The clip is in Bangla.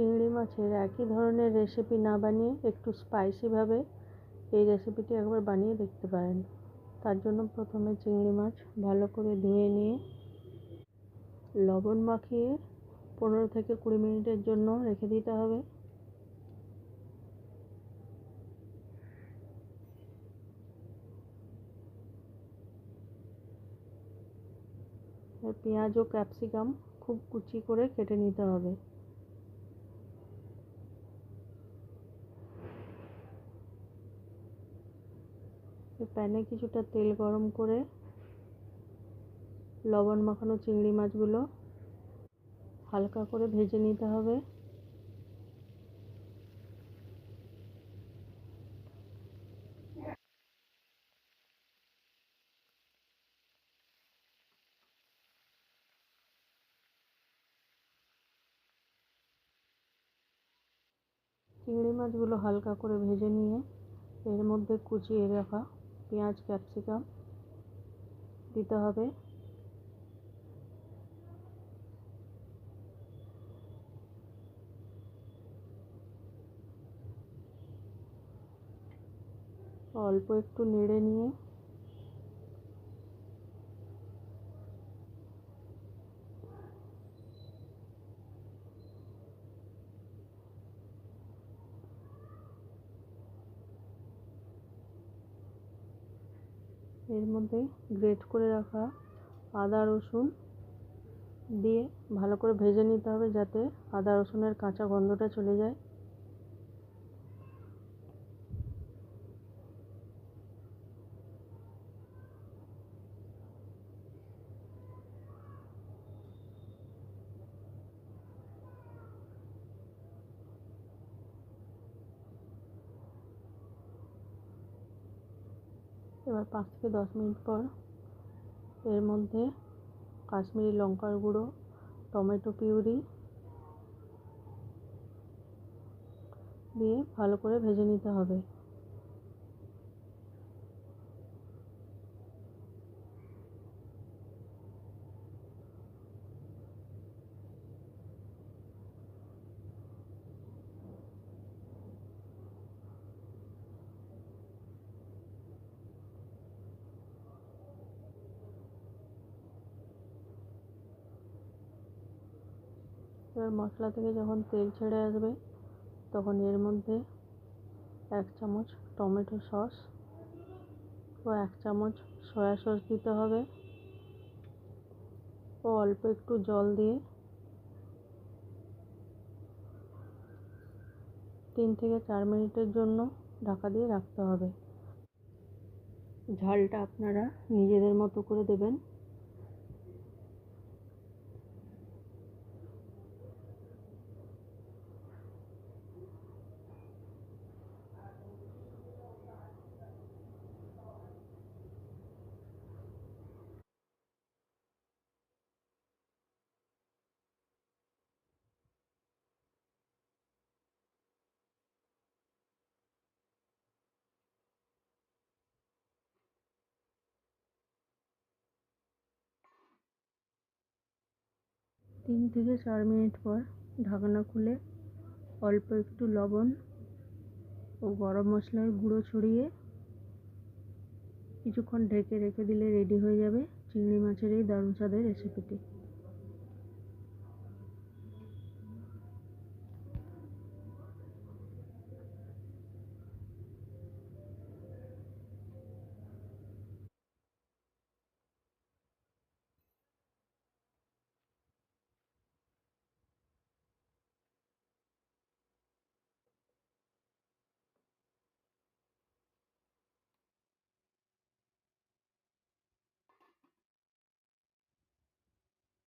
চিংড়ি মাছের একই ধরনের রেসিপি না বানিয়ে একটু স্পাইসিভাবে এই রেসিপিটি একবার বানিয়ে দেখতে পারেন। তার জন্য প্রথমে চিংড়ি মাছ ভালো করে ধুয়ে নিয়ে লবণ মাখিয়ে পনেরো থেকে কুড়ি মিনিটের জন্য রেখে দিতে হবে। পেঁয়াজ ও ক্যাপসিকাম খুব কুচি করে কেটে নিতে হবে। প্যানে কিছুটা তেল গরম করে লবণ মাখানো চিংড়ি মাছগুলো হালকা করে ভেজে নিতে হবে। চিংড়ি মাছগুলো হালকা করে ভেজে নিয়ে এর মধ্যে কুচিয়ে রাখা পেঁয়াজ ক্যাপসিকাম দিতে হবে। অল্প একটু নেড়ে নিয়ে এর মধ্যে গ্রেট করে রাখা আদা, রসুন দিয়ে ভালো করে ভেজে নিতে হবে যাতে আদা, রসুনের কাঁচা গন্ধটা চলে যায়। এবার পাঁচ থেকে দশ মিনিট পর এর মধ্যে কাশ্মীরি লঙ্কার গুঁড়ো, টমেটো পিউরি দিয়ে ভালো করে ভেজে নিতে হবে। এবার মশলা থেকে যখন তেল ছেড়ে আসবে, তখন এর মধ্যে এক চামচ টমেটো সস ও এক চামচ সয়া সস দিতে হবে। ও অল্প একটু জল দিয়ে তিন থেকে চার মিনিটের জন্য ঢাকা দিয়ে রাখতে হবে। ঝালটা আপনারা নিজেদের মতো করে দেবেন। তিন থেকে চার মিনিট পর ঢাকনা খুলে অল্প একটু লবণ ও গরম মশলার গুঁড়ো ছড়িয়ে কিছুক্ষণ ঢেকে রেখে দিলে রেডি হয়ে যাবে চিংড়ি মাছের এই দারুণ স্বাদের রেসিপিটি